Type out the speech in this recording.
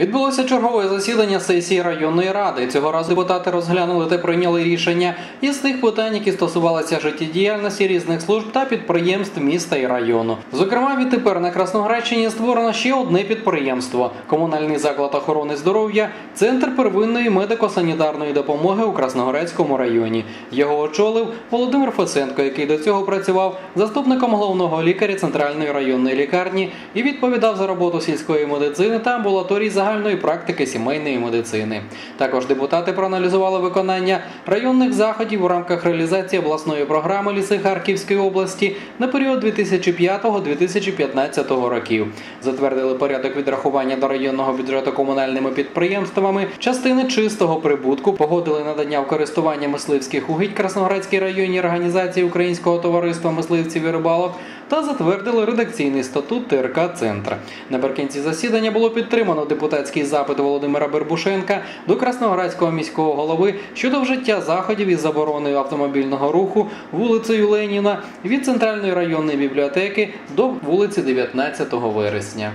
Відбулося чергове засідання сесії районної ради. Цього разу депутати розглянули та прийняли рішення із тих питань, які стосувалися життєдіяльності різних служб та підприємств міста і району. Зокрема, відтепер на Красноградщині створено ще одне підприємство комунальний заклад охорони здоров'я, центр первинної медико-санітарної допомоги у Красноградському районі. Його очолив Володимир Фесенко, який до цього працював заступником головного лікаря центральної районної лікарні і відповідав за роботу сільської медицини та амбулаторій загальної практики сімейної медицини. Також депутати проаналізували виконання районних заходів у рамках реалізації обласної програми Ліси Харківської області на період 2005-2015 років. Затвердили порядок відрахування до районного бюджету комунальними підприємствами, частини чистого прибутку, погодили надання в користування мисливських угідь Красноградській районній організації Українського товариства мисливців і рибалок та затвердили редакційний статут ТРК Центр. Наприкінці засідання було підтримано депутатський запит Володимира Бербушенка до Красноградського міського голови щодо вжиття заходів із забороною автомобільного руху вулицею Леніна від центральної районної бібліотеки до вулиці 19 вересня.